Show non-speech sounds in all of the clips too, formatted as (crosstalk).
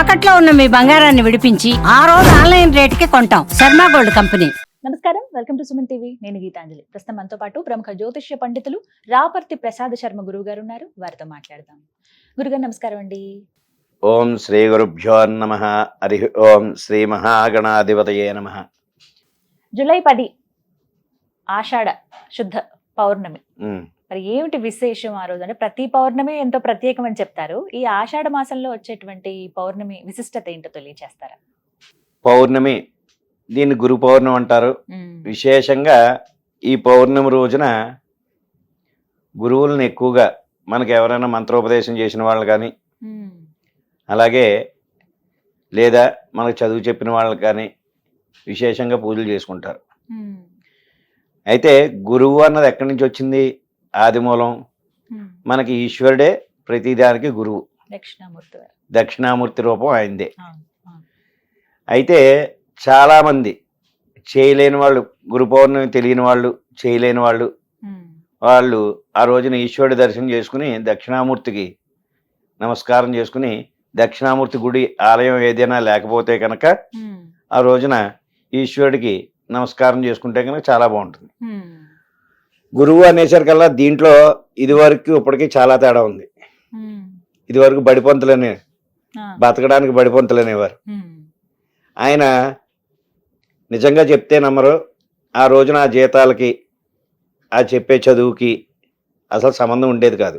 తాకట్లో ఉన్న మీ బంగారాన్ని విడిపించి ఆ రోజు ఆన్లైన్ రేటుకి కొంటాం. Sharma gold company. నమస్కారం. Welcome to Suman TV. నేను గీతాంజలి. ప్రస్తుతం మనతో పాటు ప్రముఖ జ్యోతిష్య పండితులు రాపర్తి ప్రసాద్ శర్మ గురువు గారు ఉన్నారు. వారితో మాట్లాడదాం. గురుగారు నమస్కారం అండి. ఓం శ్రీ గురుభ్యో నమ. హరి ఓం శ్రీ మహాగణాధిపతయే నమ. జూలై పది ఆషాఢ శుద్ధ పౌర్ణమి. మరి ఏమిటి విశేషం ఆ రోజు? అంటే ప్రతి పౌర్ణమి ఎంతో ప్రత్యేకం అని చెప్తారు. ఈ ఆషాఢ మాసంలో వచ్చేటువంటి ఈ పౌర్ణమి విశిష్టత ఏంటో తెలియచేస్తారా? పౌర్ణమి దీన్ని గురు పౌర్ణమి అంటారు. విశేషంగా ఈ పౌర్ణమి రోజున గురువులను ఎక్కువగా మనకు ఎవరైనా మంత్రోపదేశం చేసిన వాళ్ళు కానీ అలాగే లేదా మనకు చదువు చెప్పిన వాళ్ళు కానీ విశేషంగా పూజలు చేసుకుంటారు. అయితే గురువు అన్నది ఎక్కడి నుంచి వచ్చింది? ఆదిమూలం. మనకి ఈశ్వరుడే ప్రతిదానికి గురువు. దక్షిణామూర్తి దక్షిణామూర్తి రూపం ఆయనదే. అయితే చాలామంది చేయలేని వాళ్ళు గురు పౌర్ణమి తెలియని వాళ్ళు చేయలేని వాళ్ళు వాళ్ళు ఆ రోజున ఈశ్వరుడి దర్శనం చేసుకుని దక్షిణామూర్తికి నమస్కారం చేసుకుని దక్షిణామూర్తి గుడి ఆలయం ఏదైనా లేకపోతే కనుక ఆ రోజున ఈశ్వరుడికి నమస్కారం చేసుకుంటే కనుక చాలా బాగుంటుంది. గురువు అనేసరికల్లా దీంట్లో ఇదివరకు ఇప్పటికీ చాలా తేడా ఉంది. ఇదివరకు బడిపంతులనే బతకడానికి బడిపంతులు అనేవారు ఉమ్, ఆయన నిజంగా చెప్తే నమ్మరు ఆ రోజున ఆ జీతాలకి ఆ చెప్పే చదువుకి అసలు సంబంధం ఉండేది కాదు.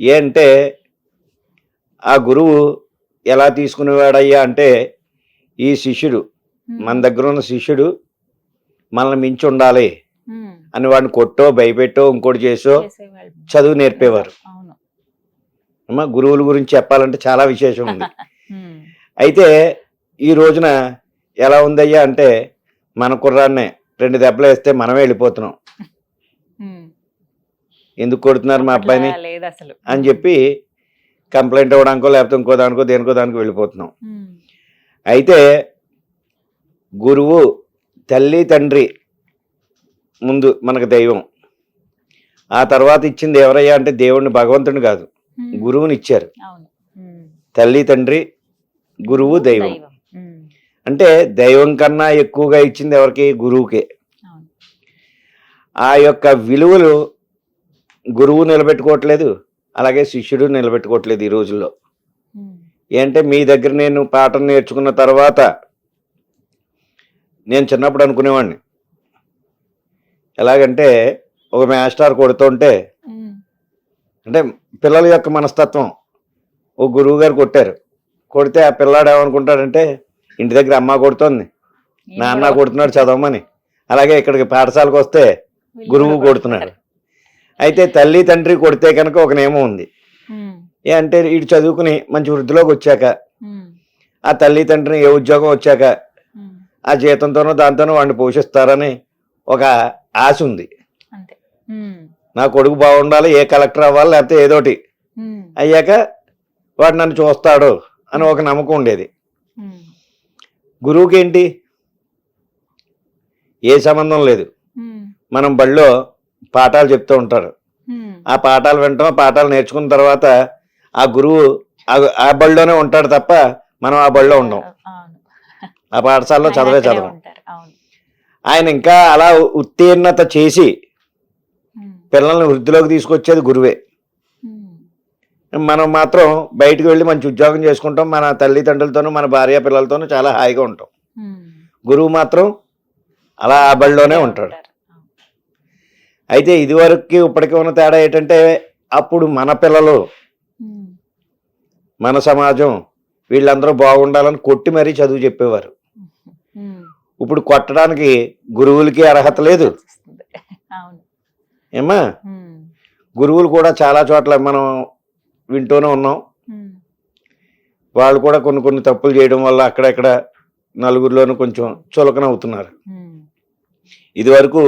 ఏ అంటే ఆ గురువు ఎలా తీసుకునేవాడయ్యా అంటే ఈ శిష్యుడు మన దగ్గర ఉన్న శిష్యుడు మనల్ని మించి ఉండాలి. అని వాడిని కొట్టో భయపెట్టో ఇంకోటి చేసో. చదువు నేర్పేవారు. అమ్మా గురువుల గురించి చెప్పాలంటే చాలా విశేషం ఉంది. (laughs) అయితే ఈ రోజున ఎలా ఉందయ్యా అంటే మన కుర్రాన్నే రెండు దెబ్బలు వేస్తే మనమే వెళ్ళిపోతున్నాం. ఎందుకు కొడుతున్నారు మా అబ్బాయిని? అని చెప్పి కంప్లైంట్ ఇవ్వడానికో లేకపోతే ఇంకో దానికో దేనికో దానికో వెళ్ళిపోతున్నాం. అయితే గురువు తల్లి తండ్రి ముందు మనకు దైవం. ఆ తర్వాత ఇచ్చింది ఎవరయ్యా అంటే దేవుడిని భగవంతుని కాదు. గురువుని ఇచ్చారు. తల్లి తండ్రి గురువు దైవం. అంటే దైవం కన్నా ఎక్కువగా ఇచ్చింది ఎవరికి? గురువుకే. ఆ యొక్క విలువలు గురువు నిలబెట్టుకోవట్లేదు అలాగే శిష్యుడు నిలబెట్టుకోవట్లేదు ఈ రోజుల్లో. ఏంటంటే మీ దగ్గర నేను పాఠం నేర్చుకున్న తర్వాత నేను చిన్నప్పుడు అనుకునేవాడిని. ఎలాగంటే ఒక మాస్టర్ కొడుతుంటే అంటే పిల్లల యొక్క మనస్తత్వం ఓ గురువు గారు కొట్టారు. కొడితే ఆ పిల్లాడు ఏమనుకుంటాడంటే ఇంటి దగ్గర అమ్మ కొడుతోంది నాన్న? కొడుతున్నాడు చదవమని. అలాగే ఇక్కడికి పాఠశాలకు వస్తే గురువు కూడా కొడుతున్నాడు. అయితే తల్లి తండ్రి కొడితే కనుక ఒక నియమం ఉంది. ఏ అంటే ఇటు చదువుకుని మంచి వృద్ధిలోకి వచ్చాక ఆ తల్లి తండ్రిని ఏ ఉద్యోగం వచ్చాక ఆ జీతంతోనో దాంతోనో వాడిని పోషిస్తారని ఒక ఆశ ఉంది. నా కొడుకు బాగుండాలి ఏ కలెక్టర్ అవ్వాలి లేకపోతే ఏదోటి అయ్యాక వాడు నన్ను చూస్తాడు అని ఒక నమ్మకం ఉండేది. గురువుకి ఏంటి ఏ సంబంధం లేదు. మనం బడిలో పాఠాలు చెప్తూ ఉంటారు. ఆ పాఠాలు వింటాం ఆ పాఠాలు నేర్చుకున్న తర్వాత ఆ గురువు ఆ- బడిలోనే ఉంటాడు తప్ప మనం ఆ బడిలో ఉండం. ఆ పాఠశాలలో చదవే చదవం. ఆయన ఇంకా అలా ఉత్తీర్ణత చేసి పిల్లల్ని వృద్ధిలోకి తీసుకొచ్చేది గురువే మనం మాత్రం బయటకు వెళ్ళి మంచి ఉద్యోగం చేసుకుంటాం మన తల్లిదండ్రులతోనూ మన భార్య పిల్లలతోనూ చాలా హాయిగా ఉంటాం. గురువు మాత్రం అలా ఆ బడిలోనే ఉంటాడు. అయితే ఇదివరకు ఇప్పటికీ ఉన్న తేడా ఏంటంటే అప్పుడు మన పిల్లలు మన సమాజం వీళ్ళందరూ బాగుండాలని కొట్టి మరీ చదువు చెప్పేవారు. ఇప్పుడు కొట్టడానికి గురువులకి అర్హత లేదు. ఏమా గురువులు కూడా చాలా చోట్ల మనం వింటూనే ఉన్నాం. వాళ్ళు కూడా కొన్ని కొన్ని తప్పులు చేయడం వల్ల అక్కడక్కడ నలుగురిలోనూ కొంచెం చులకన అవుతున్నారు. ఇది వరకు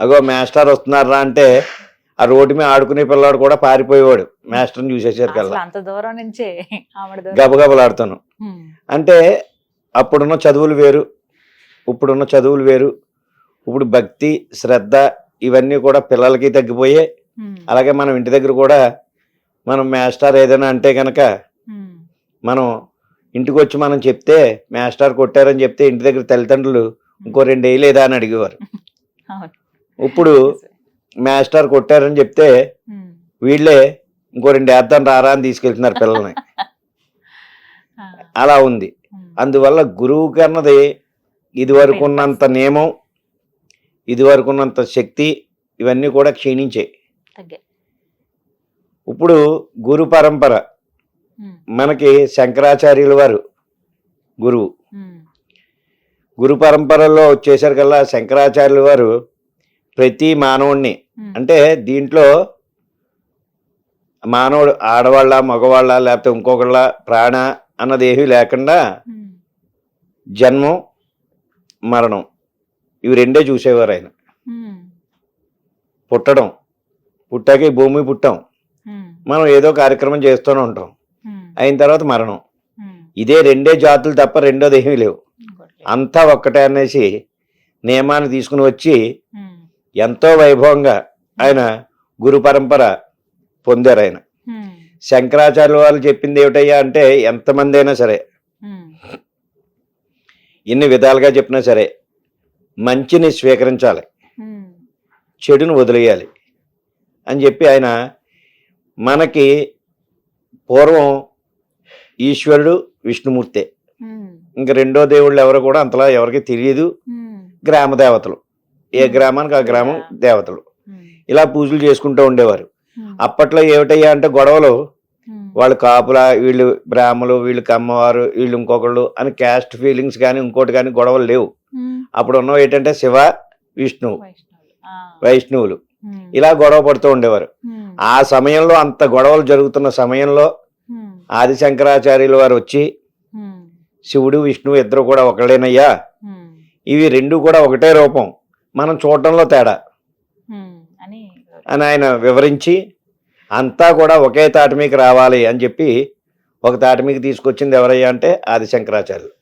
అగో మాస్టర్ వస్తున్నారా అంటే ఆ రోడ్డు మీద ఆడుకునే పిల్లాడు కూడా పారిపోయేవాడు మాస్టర్ని అసలు చూసేసరికల్లా అంత దూరం నుంచే గబగబలాడుతాను. అంటే అప్పుడున్న చదువులు వేరు ఇప్పుడున్న చదువులు వేరు. ఇప్పుడు భక్తి శ్రద్ధ ఇవన్నీ కూడా పిల్లలకి తగ్గిపోయే. ఉమ్, అలాగే మనం ఇంటి దగ్గర కూడా మనం మాస్టర్ ఏదైనా అంటే కనుక మనం ఇంటికి వచ్చి మనం చెప్తే మాస్టర్ కొట్టారని చెప్తే ఇంటి దగ్గర తల్లిదండ్రులు ఇంకో రెండు వేయలేదా అని అడిగేవారు. ఇప్పుడు మాస్టర్ కొట్టారని చెప్తే. వీళ్ళే ఇంకో రెండు వేద్దాం రారా అని తీసుకెళ్తున్నారు పిల్లల్ని. (laughs) అలా ఉంది. అందువల్ల గురువుకి అన్నది ఇది వరకు ఉన్నంత నియమం ఇది వరకు ఉన్నంత శక్తి ఇవన్నీ కూడా క్షీణించాయి ఇప్పుడు గురు పరంపర. మనకి శంకరాచార్యుల వారు గురువు. గురు పరంపరలో వచ్చేసరికల్లా శంకరాచార్యుల వారు ప్రతి మానవుణ్ణి. అంటే దీంట్లో మానవుడు ఆడవాళ్ళ మగవాళ్ళ లేకపోతే ఇంకొకళ్ళ ప్రాణ అన్నది ఏమీ లేకుండా. జన్మం మరణం ఇవి రెండే చూసేవారు ఆయన. పుట్టడం పుట్టాక ఈ భూమి పుట్టాం. మనం ఏదో కార్యక్రమం చేస్తూనే ఉంటాం. అయిన తర్వాత మరణం. ఇదే రెండే జాతులు తప్ప రెండోది ఏమీ లేవు. అంతా ఒక్కటే అనేసి నియమాన్ని తీసుకుని వచ్చి. ఎంతో వైభవంగా ఆయన గురు పరంపర పొందారు ఆయన ఉమ్. శంకరాచార్యుల వాళ్ళు చెప్పింది ఏమిటయ్యా అంటే ఎంతమంది అయినా సరే. ఎన్ని విధాలుగా చెప్పినా సరే మంచిని స్వీకరించాలి. చెడును వదిలేయాలి అని చెప్పి ఆయన మనకి పూర్వం ఈశ్వరుడు విష్ణుమూర్తే. ఇంక రెండో దేవుళ్ళు ఎవరు కూడా అంతలా ఎవరికి తెలియదు. గ్రామ దేవతలు ఏ గ్రామానికి ఆ గ్రామం దేవతలు. ఇలా పూజలు చేసుకుంటూ ఉండేవారు. అప్పట్లో ఏమిటయ్యా అంటే గొడవలు. వాళ్ళు కాపులా వీళ్ళు బ్రాహ్మలు వీళ్ళు కమ్మవారు వీళ్ళు ఇంకొకళ్ళు అని క్యాస్ట్ ఫీలింగ్స్ కానీ ఇంకోటి కానీ గొడవలు లేవు. అప్పుడు ఉన్నవి ఏంటంటే శివ విష్ణు వైష్ణవులు. ఇలా గొడవ పడుతూ ఉండేవారు. ఆ సమయంలో అంత గొడవలు జరుగుతున్న సమయంలో. ఆది శంకరాచార్యుల వారు వచ్చి. శివుడు విష్ణువు ఇద్దరు కూడా ఒకళ్ళేనయ్యా. ఇవి రెండు కూడా ఒకటే రూపం మనం చూడటంలో తేడా అని ఆయన వివరించి అంతా కూడా ఒకే తాటి మీకు రావాలి అని చెప్పి ఒక తాటి మీకు తీసుకొచ్చింది ఎవరయ్యా అంటే ఆది శంకరాచార్యులు.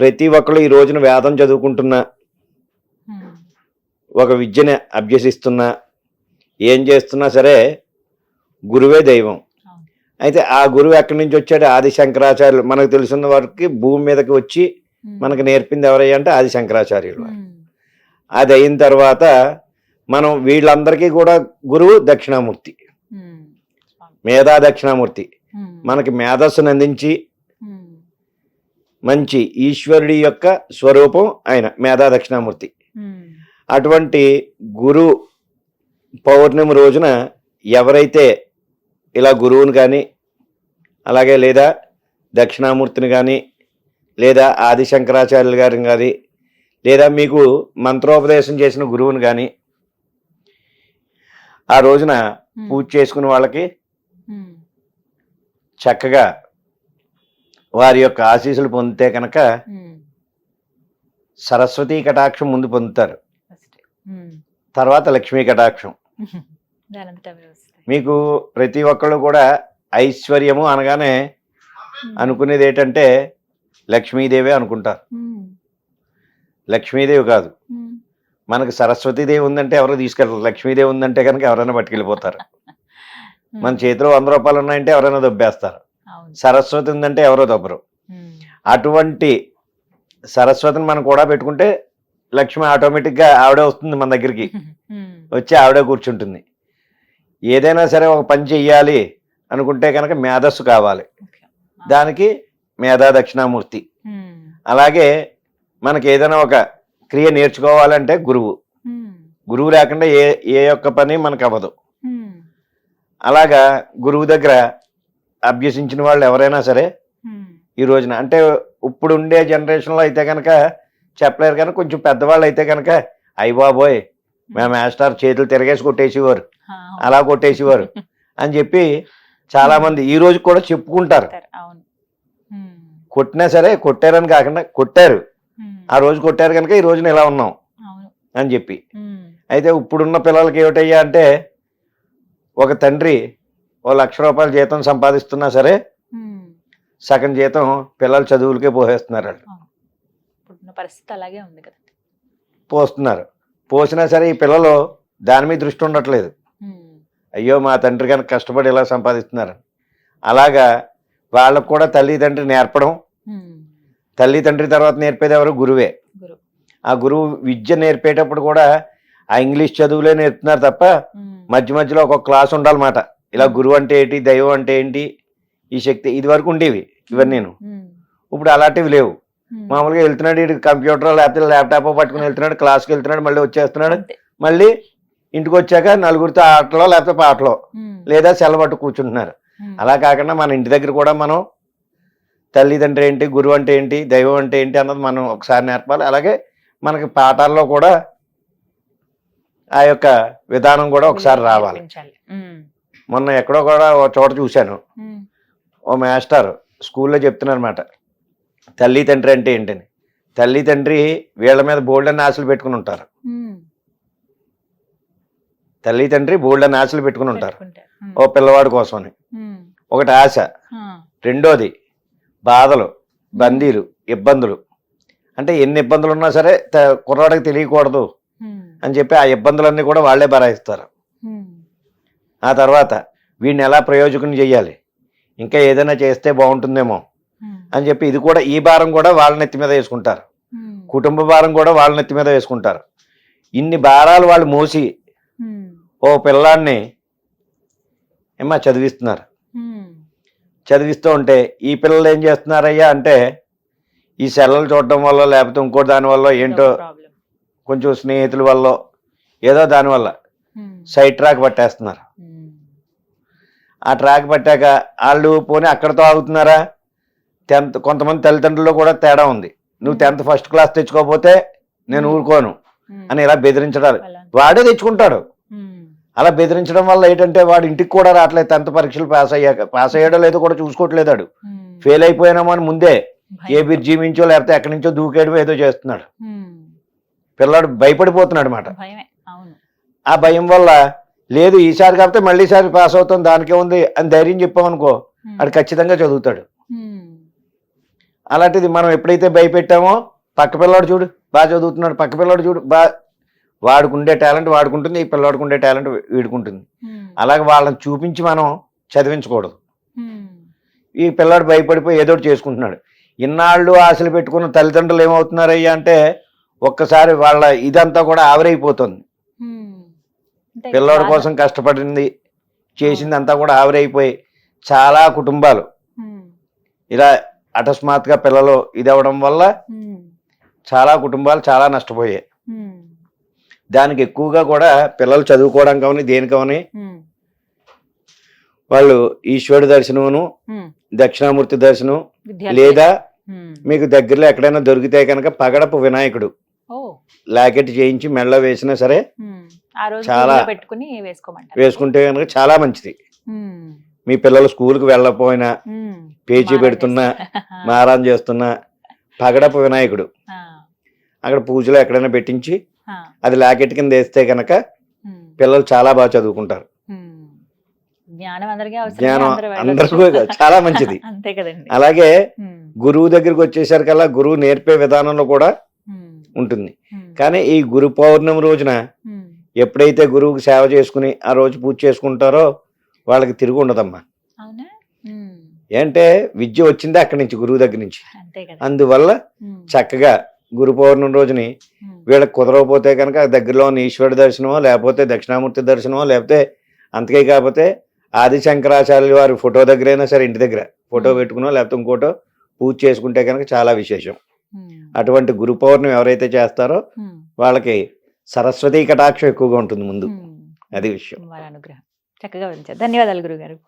ప్రతి ఒక్కళ్ళు ఈ రోజున వేదం చదువుకుంటున్నా. ఒక విద్యని అభ్యసిస్తున్నా ఏం చేస్తున్నా సరే గురువే దైవం. అయితే ఆ గురువు ఎక్కడి నుంచి వచ్చాడు ఆది శంకరాచార్యులు మనకు తెలిసిన వారికి భూమి మీదకి వచ్చి. మనకు నేర్పింది ఎవరయ్యా అంటే ఆది శంకరాచార్యులు. అది అయిన తర్వాత మనం వీళ్ళందరికీ కూడా గురువు దక్షిణామూర్తి. మేధా దక్షిణామూర్తి. మనకి మేధస్సును అందించి. మంచి ఈశ్వరుడి యొక్క స్వరూపం ఆయన మేధా దక్షిణామూర్తి. అటువంటి గురు పౌర్ణమి రోజున ఎవరైతే ఇలా గురువుని కానీ అలాగే లేదా దక్షిణామూర్తిని కానీ లేదా ఆది శంకరాచార్యులు గారిని కానీ లేదా మీకు మంత్రోపదేశం చేసిన గురువుని కానీ ఆ రోజున. పూజ చేసుకున్న వాళ్ళకి. చక్కగా వారి యొక్క ఆశీస్సులు పొందితే కనుక. సరస్వతీ కటాక్షం ముందు పొందుతారు. తర్వాత లక్ష్మీ కటాక్షం. (laughs) మీకు ప్రతి ఒక్కళ్ళు కూడా ఐశ్వర్యము అనగానే. అనుకునేది ఏంటంటే లక్ష్మీదేవి అనుకుంటారు. లక్ష్మీదేవి కాదు. మనకి సరస్వతీదేవి ఉందంటే ఎవరో తీసుకెళ్ళరు లక్ష్మీదేవి ఉందంటే కనుక ఎవరైనా పట్టుకెళ్ళిపోతారు (laughs) మన చేతిలో వంద రూపాయలు ఉన్నాయంటే ఎవరైనా దొబ్బేస్తారు. సరస్వతి ఉందంటే ఎవరో దొబ్బరు. అటువంటి సరస్వతిని మనం కూడా పెట్టుకుంటే లక్ష్మి ఆటోమేటిక్గా ఆవిడే వస్తుంది మన దగ్గరికి. (laughs) వచ్చి ఆవిడే కూర్చుంటుంది ఏదైనా సరే ఒక పని చెయ్యాలి అనుకుంటే కనుక మేధస్సు కావాలి. దానికి మేధా దక్షిణామూర్తి. అలాగే మనకి ఏదైనా ఒక క్రియ నేర్చుకోవాలంటే గురువు. గురువు లేకుండా ఏ ఏ ఒక్క పని మనకు అవ్వదు. అలాగా గురువు దగ్గర అభ్యసించిన వాళ్ళు ఎవరైనా సరే. ఈ రోజున అంటే ఇప్పుడు ఉండే జనరేషన్లో అయితే కనుక చెప్పలేరు కానీ కొంచెం పెద్దవాళ్ళు అయితే కనుక అయ్య బాబోయ్ మా మాస్టర్ చేతులు తిరగేసి కొట్టేసేవారు అలా కొట్టేసేవారు (laughs) అని చెప్పి చాలా మంది ఈ రోజు కూడా చెప్పుకుంటారు. కొట్టినా సరే కొట్టారని కాకుండా కొట్టారు. ఆ రోజు కొట్టారు కనుక ఈ రోజున ఇలా ఉన్నాం. అని చెప్పి. అయితే ఇప్పుడున్న పిల్లలకి ఏమిటయ్యా అంటే ఒక తండ్రి ఓ లక్ష రూపాయల జీతం సంపాదిస్తున్నా సరే. సగం జీతం పిల్లల చదువులకే పోసేస్తున్నారు వాళ్ళు. పరిస్థితి అలాగే ఉంది కదా పోస్తున్నారు. పోసినా సరే ఈ పిల్లలు దాని మీద దృష్టి ఉండట్లేదు. అయ్యో మా తండ్రి కనుక కష్టపడి ఇలా సంపాదిస్తున్నారు. అలాగా వాళ్ళకు కూడా తల్లిదండ్రి నేర్పడం ఉమ్. తల్లిదండ్రి తర్వాత నేర్పేది ఎవరు? గురువే. గురు. ఆ గురువు విద్య నేర్పేటప్పుడు కూడా ఆ ఇంగ్లీష్ చదువులే నేర్పుతున్నారు తప్ప. మధ్య మధ్యలో ఒక క్లాస్ ఉండాలన్నమాట ఇలా గురువు అంటే ఏంటి దైవం అంటే ఏంటి ఈ శక్తి ఇది వరకు ఉండేవి ఇవన్నీ నేను. ఇప్పుడు అలాంటివి లేవు. మామూలుగా వెళ్తున్నాడు ఇటు కంప్యూటర్ లేకపోతే ల్యాప్టాప్ పట్టుకుని వెళ్తున్నాడు క్లాస్కి వెళ్తున్నాడు మళ్ళీ వచ్చేస్తున్నాడు. మళ్ళీ ఇంటికి వచ్చాక నలుగురితో ఆటలో లేకపోతే పాటలో. లేదా సెలబట్టు కూర్చుంటున్నారు. అలా కాకుండా మన ఇంటి దగ్గర కూడా మనం తల్లిదండ్రి ఏంటి గురువు అంటే ఏంటి దైవం అంటే ఏంటి అన్నది మనం ఒకసారి నేర్పాలి అలాగే మనకి పాఠాల్లో కూడా ఆ యొక్క విధానం కూడా ఒకసారి రావాలి. మొన్న ఎక్కడో కూడా ఒక చోట చూశాను. ఓ మాస్టర్ స్కూల్లో చెప్తున్నారన్నమాట తల్లి తండ్రి అంటే ఏంటని తల్లి తండ్రి వీళ్ళ మీద బోల్డ్ అని ఆశలు పెట్టుకుని ఉంటారు. తల్లి తండ్రి బోల్డ్ అని ఆశలు పెట్టుకుని ఉంటారు. ఓ పిల్లవాడి కోసమని. ఒకటి ఆశ. రెండోది బాధలు బందీలు ఇబ్బందులు అంటే ఎన్ని ఇబ్బందులు ఉన్నా సరే కుర్రాడికి తెలియకూడదు. అని చెప్పి ఆ ఇబ్బందులన్నీ కూడా వాళ్ళే భరాయిస్తారు. ఆ తర్వాత వీడిని ఎలా ప్రయోజకం చేయాలి ఇంకా ఏదైనా చేస్తే బాగుంటుందేమో. అని చెప్పి ఇది కూడా ఈ భారం కూడా వాళ్ళ నెత్తి మీద వేసుకుంటారు. కుటుంబ భారం కూడా వాళ్ళ నెత్తి మీద వేసుకుంటారు ఇన్ని భారాలు వాళ్ళు మోసి. ఓ పిల్లాన్ని ఏమా చదివిస్తున్నారు. చదివిస్తూ ఉంటే ఈ పిల్లలు ఏం చేస్తున్నారయ్యా అంటే ఈ సెల్లలు చూడటం వల్ల లేకపోతే ఇంకో దాని వల్ల ఏంటో. కొంచెం స్నేహితుల వల్ల ఏదో దానివల్ల. సైడ్ ట్రాక్ పట్టేస్తున్నారు. ఆ ట్రాక్ పట్టాక వాళ్ళు పోనీ అక్కడతో ఆగుతున్నారా టెన్త్ కొంతమంది తల్లిదండ్రుల్లో కూడా తేడా ఉంది నువ్వు టెన్త్ ఫస్ట్ క్లాస్ తెచ్చుకోకపోతే నేను ఊరుకోను. అని ఇలా బెదిరించడాలు. వాడే తెచ్చుకుంటాడు. అలా బెదిరించడం వల్ల ఏంటంటే వాడు ఇంటికి కూడా రావట్లేదు టెన్త్ పరీక్షలు పాస్ అయ్యాక పాస్ అయ్యాడో లేదో కూడా చూసుకోవట్లేదు వాడు ఉమ్. ఫెయిల్ అయిపోయినామో అని ముందే. ఏ బిర్జీ మించో లేకపోతే ఎక్కడి నుంచో దూకేయడం ఏదో చేస్తున్నాడు. పిల్లాడు భయపడిపోతున్నాడు అనమాట ఆ భయం వల్ల లేదు ఈసారి కాకపోతే మళ్ళీ ఈసారి పాస్ అవుతాం దానికే ఉంది అని ధైర్యం చెప్పామనుకో. అది ఖచ్చితంగా చదువుతాడు. అలాంటిది మనం ఎప్పుడైతే భయపెట్టామో పక్క పిల్లాడు చూడు బాగా చదువుతున్నాడు పక్క పిల్లాడు చూడు బా వాడుకుండే టాలెంట్ వాడుకుంటుంది ఈ పిల్లాడికి ఉండే టాలెంట్ వీడుకుంటుంది. అలాగే వాళ్ళని చూపించి మనం చదివించకూడదు. ఈ పిల్లాడు భయపడిపోయి ఏదో చేసుకుంటున్నాడు ఇన్నాళ్ళు ఆశలు పెట్టుకున్న తల్లిదండ్రులు ఏమవుతున్నారయ్యా అంటే ఒక్కసారి వాళ్ళ ఇదంతా కూడా ఆవిరైపోతుంది పిల్లోడి. కోసం కష్టపడింది చేసింది అంతా కూడా ఆవిరైపోయి చాలా కుటుంబాలు. ఇలా అకస్మాత్తుగా పిల్లలు ఇది అవ్వడం వల్ల. చాలా కుటుంబాలు చాలా నష్టపోయాయి. దానికి ఎక్కువగా కూడా పిల్లలు చదువుకోవడానికి అవని దేనికవని ఉమ్. వాళ్ళు ఈశ్వరుడి దర్శనమును. దక్షిణామూర్తి దర్శనం. లేదా. మీకు దగ్గరలో ఎక్కడైనా దొరికితే కనుక పగడపు వినాయకుడు లాకెట్ చేయించి మెళ్ళ వేసినా సరే చాలా- పెట్టుకుని వేసుకుంటే కనుక చాలా మంచిది. మీ పిల్లలు స్కూల్కి వెళ్ళకపోయినా. పేచీ పెడుతున్నా. మారాన్ చేస్తున్నా పగడపు వినాయకుడు. అక్కడ పూజలో ఎక్కడైనా పెట్టించి. అది లాకెట్ కింద వేస్తే కనుక. పిల్లలు చాలా బాగా చదువుకుంటారు. జ్ఞానం అందరికీ. చాలా మంచిది (laughs) అంతే కదండి అలాగే. గురువు దగ్గరికి వచ్చేసరికల్లా గురువు నేర్పే విధానంలో కూడా. ఉంటుంది. కానీ ఈ గురు పౌర్ణమి రోజున. ఎప్పుడైతే గురువుకి సేవ చేసుకుని ఆ రోజు పూజ చేసుకుంటారో వాళ్ళకి తిరిగి ఉండదమ్మా. ఏంటే విద్య వచ్చిందే అక్కడి నుంచి గురువు దగ్గర నుంచి అందువల్ల. చక్కగా గురు పౌర్ణమి రోజుని. వీళ్ళకి కుదరకపోతే కనుక దగ్గరలో ఉన్న ఈశ్వరుడి దర్శనమో లేకపోతే దక్షిణామూర్తి దర్శనమో లేకపోతే అంతకే కాకపోతే ఆది శంకరాచార్యుల వారి ఫోటో దగ్గరైనా సరే ఇంటి దగ్గర ఫోటో Hmm. పెట్టుకునో లేకపోతే ఇంకోటో పూజ చేసుకుంటే కనుక చాలా విశేషం. అటువంటి గురు పౌర్ణమి ఎవరైతే చేస్తారో. వాళ్ళకి సరస్వతి కటాక్షం ఎక్కువగా ఉంటుంది ముందు. అది విషయం. అనుగ్రహం. చక్కగా ధన్యవాదాలు గురుగారు.